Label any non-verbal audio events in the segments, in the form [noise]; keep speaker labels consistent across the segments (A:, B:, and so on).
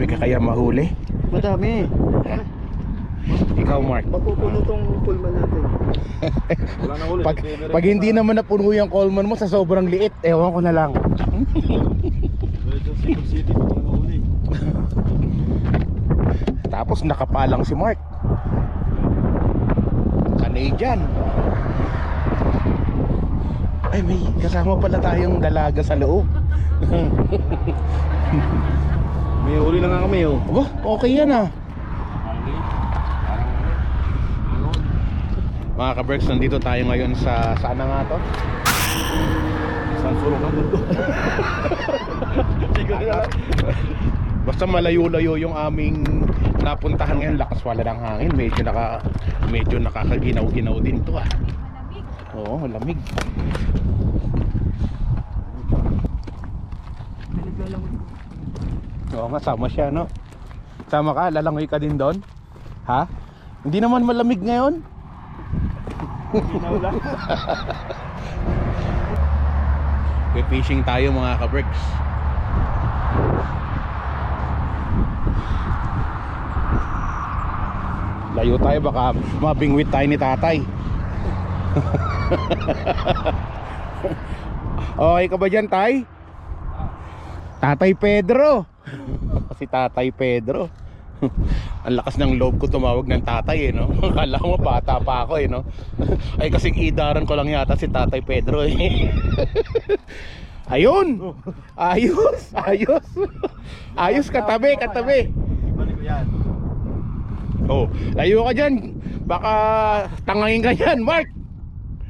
A: Marami ka kaya mahuli.
B: Madami.
A: Ikaw, Mark.
B: Mapupuno tong pulman natin. [laughs]
C: Wala na ulit.
A: Pag, pag hindi naman napuno yung Coleman mo sa sobrang liit, ewan ko na lang.
C: Medyo Cebu City pa mga huli.
A: Tapos nakapalang si Mark. Canadian. Ay, may kasama pala tayong dalaga sa loob. [laughs]
C: May huli na nga kami oh.
A: Aba, okay yan ah. Mga ka-Berks, nandito tayo ngayon sa, saan na nga to?
C: Saan sulok ng mundo? [laughs] Hindi ko na alam.
A: Basta malayo-layo yung aming napuntahan ngayon. Lakas wala ng hangin. Medyo naka medyo nakakaginaw-ginaw din to ah. Oo, lamig. Oo nga, sama siya, no? Sama ka, lalangoy ka din doon? Ha? Hindi naman malamig ngayon? [laughs] May fishing tayo mga ka-bricks. Layo tayo baka mabingwit tayo ni tatay. [laughs] okay ka ba dyan tay? Tatay Pedro. [laughs] si Tatay Pedro. [laughs] Ang lakas ng loob ko tumawag ng tatay eh no. [laughs] Akala mo bata pa ako eh no. Ay kasing idaran ko lang yata si Tatay Pedro eh. Ayun. Ayos, ayos. Ayos katabi, katabi.
C: Yan.
A: Oh, layo ka diyan. Baka tangangin ka diyan, Mark.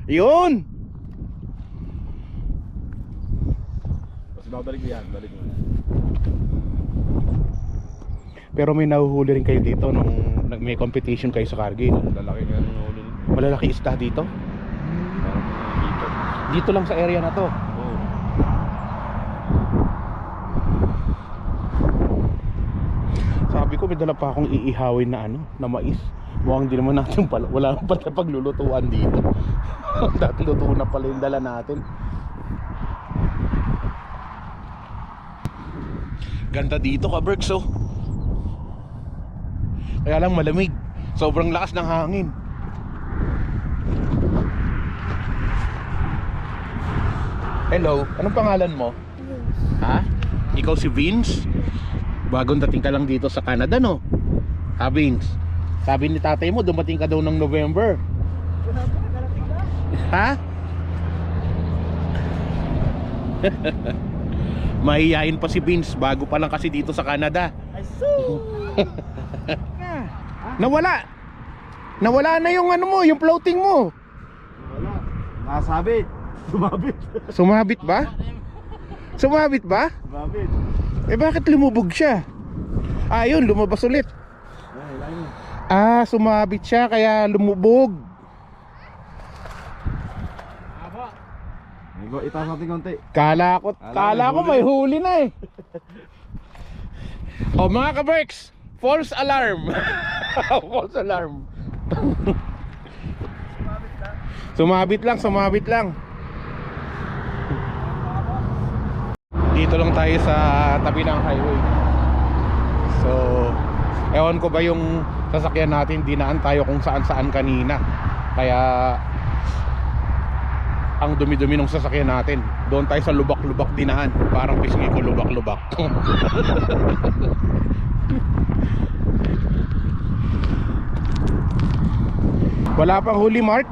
A: 'Yun.
C: Babalik yan. Balik mo.
A: Pero may nahuhuli rin kayo dito nung nag- may competition kayo sa Cargill.
C: Lalaki nga ng huli.
A: Malalaki isda dito.
C: Parang dito.
A: Dito lang sa area na to.
C: Oo.
A: Sabi ko may dala pa akong iihawin na ano, na mais. Mukhang di naman natin pala, wala pala paglulutuan dito. [laughs] Dati lutuan na pala yung dala natin. Ganda dito ka, Berks, oh. Kaya lang malamig. Sobrang lakas ng hangin. Hello, anong pangalan mo? Ha? Ikaw si Vince? Bagong dating ka lang dito sa Canada, no? Ha, Vince? Sabi ni tatay mo, dumating ka daw ng November. Ha? [laughs] Mahihayin pa si Vince, bago pa lang kasi dito sa Canada.
B: Ay, so! [laughs]
A: Nawala! Nawala na yung ano mo, yung floating mo.
C: Wala. Nakasabit. Sumabit.
A: Sumabit ba? Sumabit ba?
C: Sumabit.
A: Eh bakit lumubog siya? Ah, yun, lumabas ulit. Ah, sumabit siya kaya lumubog.
C: Itaas natin konti.
A: Kala ko,
C: Kala
A: ko may huli na eh. [laughs] oh, mga ka-Berks, false alarm. [laughs] false alarm. sumabit lang, sumabit lang. Dito lang tayo sa tabi ng highway. So, ewan ko ba yung sasakyan natin, dinaan tayo kung saan saan kanina. Kaya ang dumi-dumi ng sasakyan natin. Doon tayo sa lubak-lubak dinahan. Parang pisngi ko lubak-lubak. [laughs] Wala pang huli, Mark?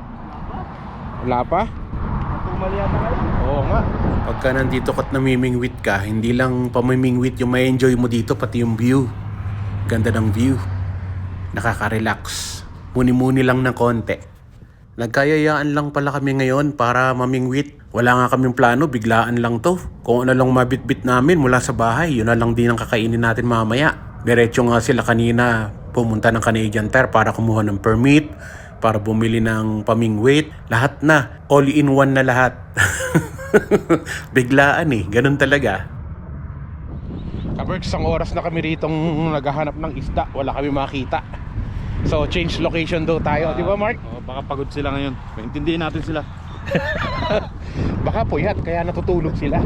A: Wala pa?
C: Tumali yata kayo.
A: Oo nga. Pagka nandito ka't namimingwit ka, hindi lang pamimingwit yung may enjoy mo dito, pati yung view. Ganda ng view. Nakaka-relax. Muni-muni lang ng konti. Nagkayayaan lang pala kami ngayon para mamingwit. Wala nga kaming plano, biglaan lang to. Kung ano lang mabitbit namin mula sa bahay, yun na lang din ang kakainin natin mamaya. Diretso nga sila kanina pumunta ng Canadian Tire para kumuha ng permit, para bumili ng pamingwit. Lahat na, all in one na lahat. [laughs] Biglaan eh, ganun talaga. Kaberg, isang oras na kami rito naghahanap ng isda. Wala kami makita. So, change location daw tayo. Di ba, Mark?
C: Oh, baka pagod sila ngayon. Intindihin natin sila. [laughs]
A: Baka puyat, kaya natutulog sila.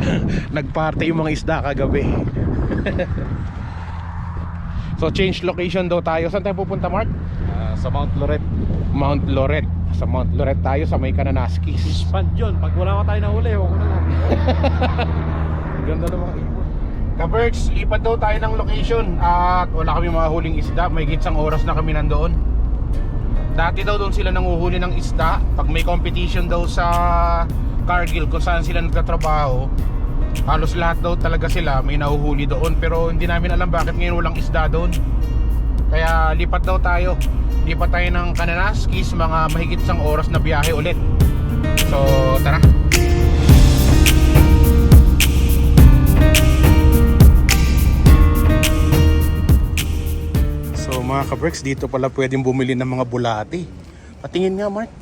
A: [laughs] Nagparty yung mga isda kagabi. [laughs] So change location daw tayo. Saan tayo pupunta Mark?
C: Ah, sa Mount Loret.
A: Mount Loret. Sa Mount Loret tayo sa may Kananaskis.
C: Spad yun. Pag wala ka tayo na huli, huwag na lang.
A: Ganda ibon. Kaberks, lipat daw tayo ng location at wala kami mga huling isda. May gitsang oras na kami nandoon. Dati daw doon sila nanguhuli ng isda. Pag may competition daw sa Cargill kung saan sila nagtatrabaho, halos lahat daw talaga sila may nahuhuli doon. Pero hindi namin alam bakit ngayon walang isda doon. Kaya lipat daw tayo. Lipat tayo ng Kananaskis, mga mahigit isang oras na biyahe ulit. So, tara. Mga kabreks, dito pala pwedeng bumili ng mga bulati. Patingin nga Mark.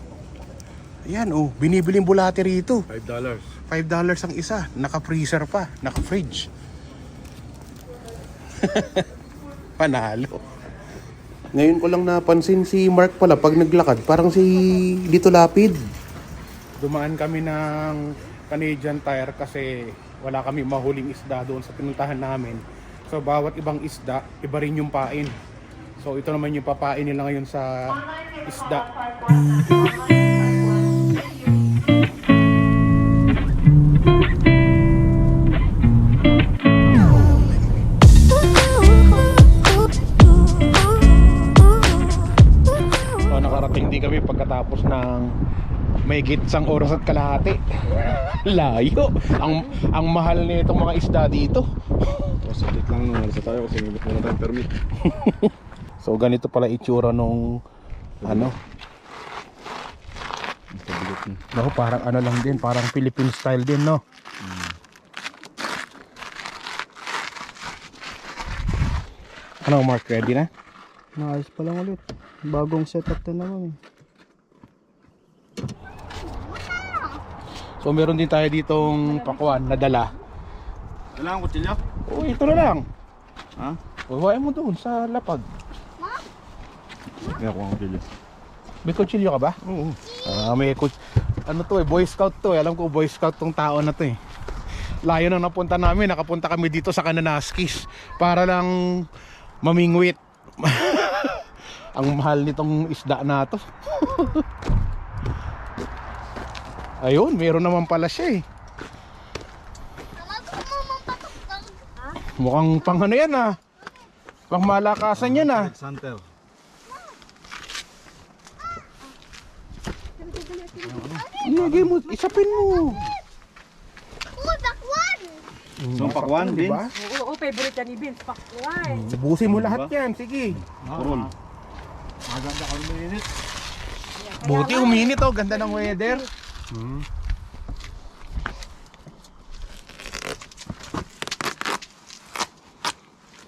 A: Ayan oh, binibiling bulati rito.
C: $5. dollars.
A: $5 ang isa. Naka-freezer pa, naka-fridge. [laughs] Panalo. Ngayon ko lang napansin si Mark pala pag naglakad, parang si Dito Lapid. Dumaan kami ng Canadian Tire kasi wala kami mahuling isda doon sa pinuntahan namin. So bawat ibang isda, iba rin yung pain. So ito naman yung papain nila ngayon sa isda. So nakarating din kami pagkatapos ng may gitsang oras at kalahati. [laughs] Layo. Ang ang mahal nitong mga isda dito.
C: O, saglit lang nung alas tayo kasi may muna tayong permit. [laughs]
A: So ganito pala itsura nung ano, no, parang ano lang din, parang Philippine style din, no. Ano, Mark, ready na?
B: Naayos pa lang ulit. Bagong setup na naman eh.
A: So meron din tayo ditong pakuan na dala.
C: Kailangan kutsilyo?
A: Oh, ito na lang.
C: Ha?
A: Huwain mo doon sa lapag.
C: Ko ang kutsilyo.
A: May kutsilyo ka ba?
C: Oo.
A: Ah, may kut ano to eh, Boy Scout to eh. Alam ko Boy Scout tong tao na to eh. Layo na napunta namin, nakapunta kami dito sa Kananaskis para lang mamingwit. [laughs] Ang mahal nitong isda na to. [laughs] Ayun, meron naman pala siya eh. Mukhang pang ano yan ah. Pang malakasan yan ah.
C: Center.
A: Ilagay mo, isapin mo.
C: So, pakwan,
A: Diba?
D: Oo, oh, favorite yan ni Vince. Pakwan.
A: Ubusin mo lahat yan, sige.
C: Kurol.
A: Buti uminit oh, ganda ng weather.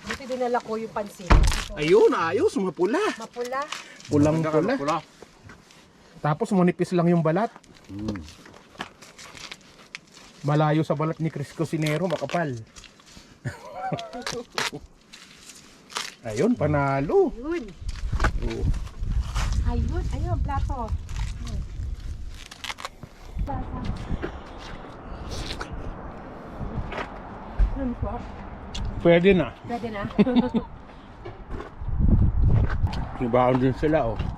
D: Buti dinala ko yung pansin.
A: Ayun, ayos, mapula.
D: Mapula.
A: Pulang pula.
C: Pula.
A: Tapos manipis lang yung balat. Malayo sa balat ni Chris Cusinero, makapal. [laughs] Ayun, panalo.
D: Yun.
A: Oh.
D: Ayun, ayun, plato. Ano po?
A: Pwede na.
D: Pwede na. [laughs]
A: Ibaon din sila oh.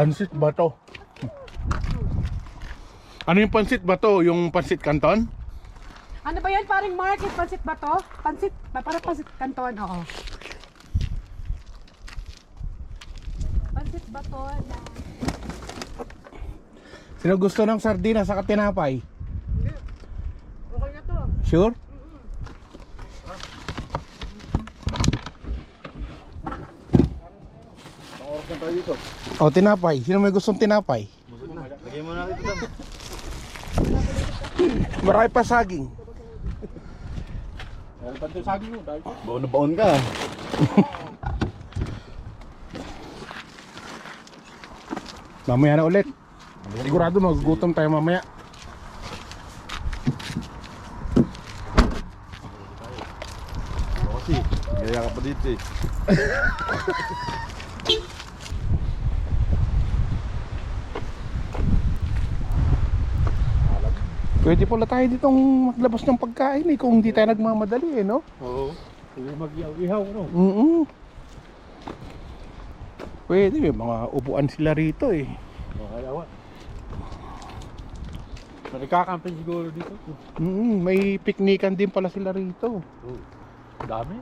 A: Pansit ba to? Ano yung pansit ba to? Yung pansit kanton?
D: ano ba yan? Paring market pansit ba to? Pansit, pa- parang pansit kanton, oo. Pansit ba to? Na...
A: Sino gusto ng sardina sa tinapay?
D: Okay na to.
A: Sure?
C: Ang oras na tayo
A: O tinapay. Sino may gustong tinapay?
C: Lagyan mo na dito.
A: Marami pa saging.
C: Baon na baon ka.
A: Mamaya na ulit. Sigurado magugutom tayo mamaya.
C: Kasi, gaya ka pa dito eh. [laughs]
A: Pwede pala tayo ditong maglabas ng pagkain eh kung hindi tayo nagmamadali eh no?
C: Oo. Pwede mag-ihaw, no?
A: Oo. Pwede, may mga upuan sila rito eh.
C: Okay, awa. Nagkakamping siguro dito.
A: Mm, may piknikan din pala sila rito.
C: Oh. Dami.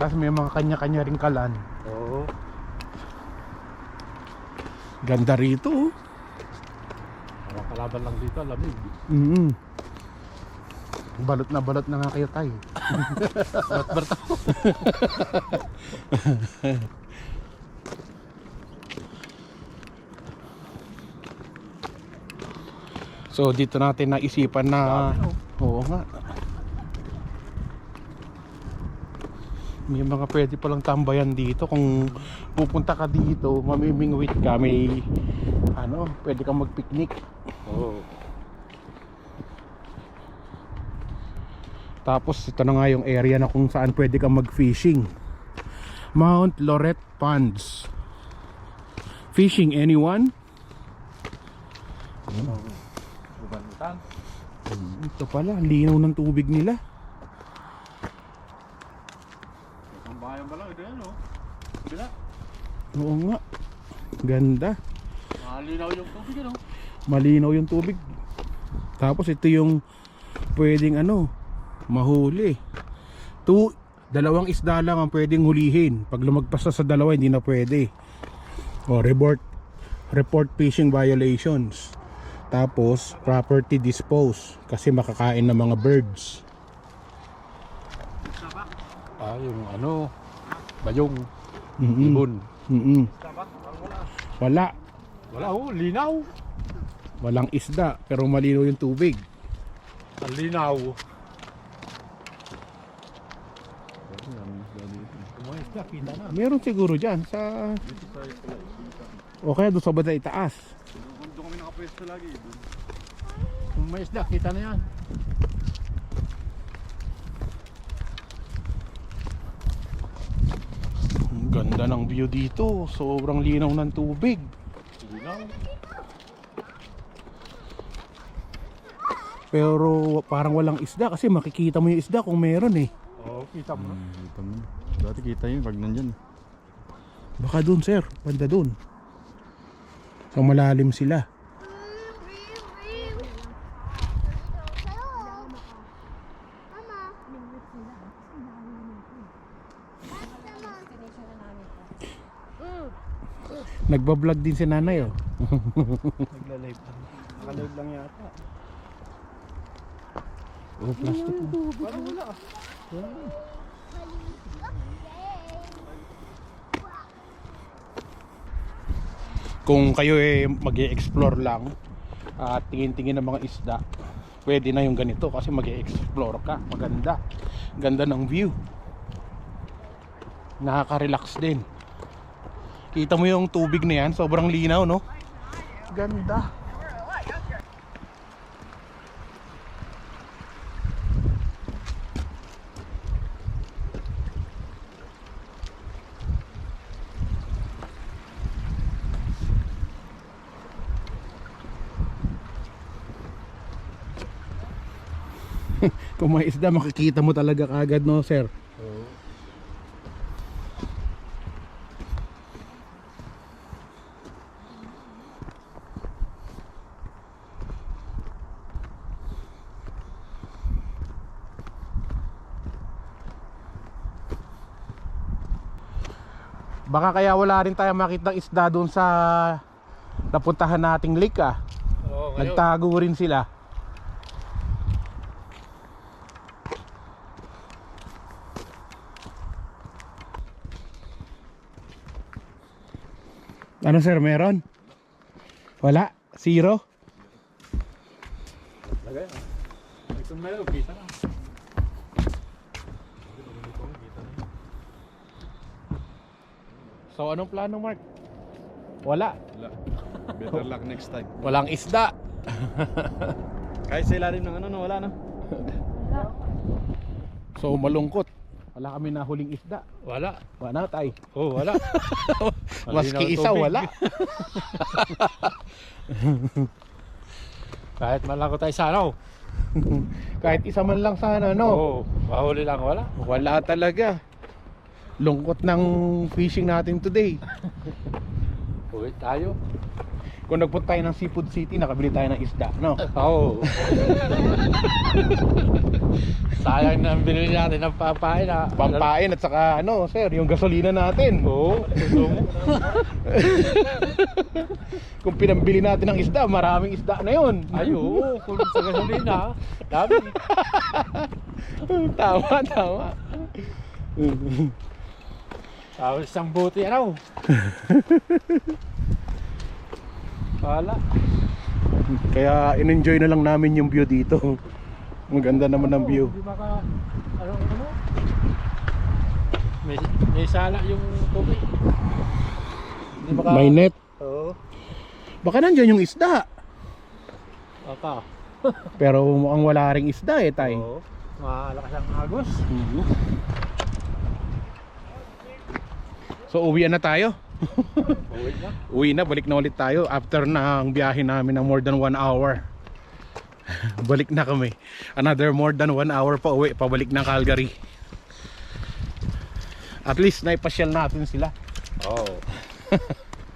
A: Tapos may mga kanya-kanya ring kalan.
C: Oo.
A: Ganda rito. oh.
C: Kalaban lang dito, lamig.
A: Mm. Balot na balot na nga kayo tayo.
C: Ba't-ba't ako? [laughs]
A: So dito natin naisipan na Oo nga. May mga pwede palang tambayan dito kung pupunta ka dito, mamimingwit ka, may ano, pwede kang magpiknik. Tapos ito na nga yung area na kung saan pwede kang mag-fishing. Mount Lorette Ponds. Fishing anyone?
C: Bubantan.
A: Ito pala, ang linaw ng tubig nila.
C: Ang bayan ba lang, ito yan, no? Bila.
A: Oo nga. Ganda.
C: Malinaw yung tubig, ano?
A: Malinaw yung tubig. Tapos ito yung pwedeng ano, mahuli. Two, dalawang isda lang ang pwedeng hulihin. Pag lumagpas na sa dalawa, hindi na pwede. O, report, report fishing violations. Tapos, property dispose. Kasi makakain ng mga birds.
C: Ah, yung ano, bayong,
A: Mm-mm.
C: ibon.
A: Mm-mm. Wala.
C: Wala, oh, linaw.
A: Walang isda, pero malinaw yung tubig.
C: Ang linaw. Umayos na, kita na.
A: Meron siguro dyan sa... O kaya doon sa banda itaas.
C: Doon kami nakapwesto lagi. Kung may isda, kita na yan.
A: Ang ganda ng view dito. Sobrang linaw ng tubig. Pero parang walang isda kasi makikita mo yung isda kung meron eh.
C: Oo, kita mo.
B: Hmm, kita mo. Dati kita yun pag nandyan.
A: Baka doon sir, banda doon. So malalim sila. Nagbablog din si nanay oh.
B: Nagla-live lang. Naka-live lang yata.
A: Oh, plastic. Kung kayo eh mag explore lang at tingin-tingin ng mga isda, pwede na yung ganito kasi mag explore ka. Maganda. Ganda ng view. Nakaka-relax din. Kita mo yung tubig na yan, sobrang linaw, no? Ganda. Kung may isda, makikita mo talaga kagad, no, sir?
C: Oo.
A: Baka kaya wala rin tayo makitang isda doon sa napuntahan nating lake ah.
C: Oo, ngayon.
A: Nagtago rin sila. Ano sir, meron? Wala? Zero?
C: Lagay ah. Ay, Kung meron, kita na.
A: So anong plano Mark? Wala.
B: Wala. Better luck next time. [laughs]
A: Walang isda.
B: Kahit sa ilalim ng ano, no, wala no?
A: So malungkot. Wala kami nahuling isda.
C: Wala.
A: Wala tay.
C: Oo, wala. [laughs]
A: Maski isa wala. [laughs]
C: Kahit malako tayo sa ano. [laughs]
A: Kahit isa man lang sana, no?
C: Oo, mahuli lang wala.
A: Wala talaga. Lungkot ng fishing natin today.
C: Uwi tayo.
A: Kung nagpunta tayo ng Seafood City, nakabili tayo ng isda, no? [laughs]
C: Oo. [laughs] Sayang na ang binili natin ng papain na.
A: Pampain at saka ano, sir, yung gasolina natin.
C: Oo. [laughs]
A: Kung pinambili natin ng isda, maraming isda na yun.
C: Ay, oo, kung sa gasolina, dami.
A: tama, tama.
C: Tapos isang buti, ano? Wala.
A: Kaya in-enjoy na lang namin yung view dito. Ang ganda naman ng view.
C: Hindi maka, ano, ano? May, may sala yung tubig. Hindi maka,
A: May net.
C: Oo.
A: Baka nandyan yung isda.
C: Aka. [laughs]
A: Pero mukhang wala ring isda eh, tay.
C: Oo. Malakas ang agos.
A: Mhm. So uwian na tayo.
C: Uwi na.
A: Uwi na, balik na ulit tayo after ng biyahe namin ng more than one hour. [laughs] balik na kami. Another more than one hour pa uwi, pabalik ng Calgary. At least naipasyal natin sila.
C: Oo. [laughs]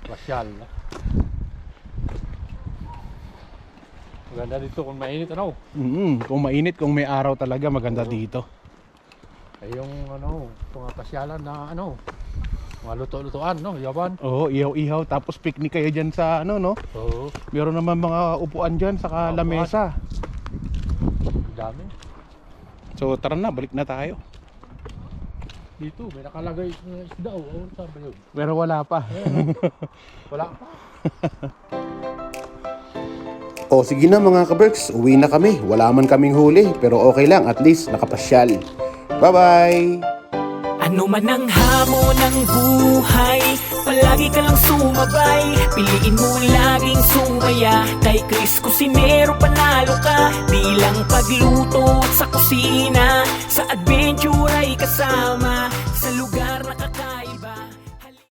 C: Oh. Masyal na. Maganda dito kung mainit ano.
A: Mhm, Kung mainit, kung may araw talaga, maganda dito.
C: Ay yung ano, mga pasyalan na ano, mga luto-lutuan, no? Yaban.
A: Oo, ihaw-ihaw. Tapos picnic kayo dyan sa ano, no?
C: Oo.
A: Meron naman mga upuan dyan, saka
C: Upuan.
A: lamesa.
C: Ang dami.
A: So tara na, balik na tayo.
C: Dito, may nakalagay na isda. Oo, saan ba yun?
A: Pero wala pa.
C: Wala pa. [laughs]
A: O sige na mga kaberks, uwi na kami. Wala man kaming huli, pero okay lang, at least nakapasyal. Bye-bye!
E: Ano man ang hamon ng buhay Palagi ka lang sumabay. Piliin mo laging sumaya Kay Chris Cusinero panalo ka. Di lang pagluto at sa kusina Sa adventure ay kasama.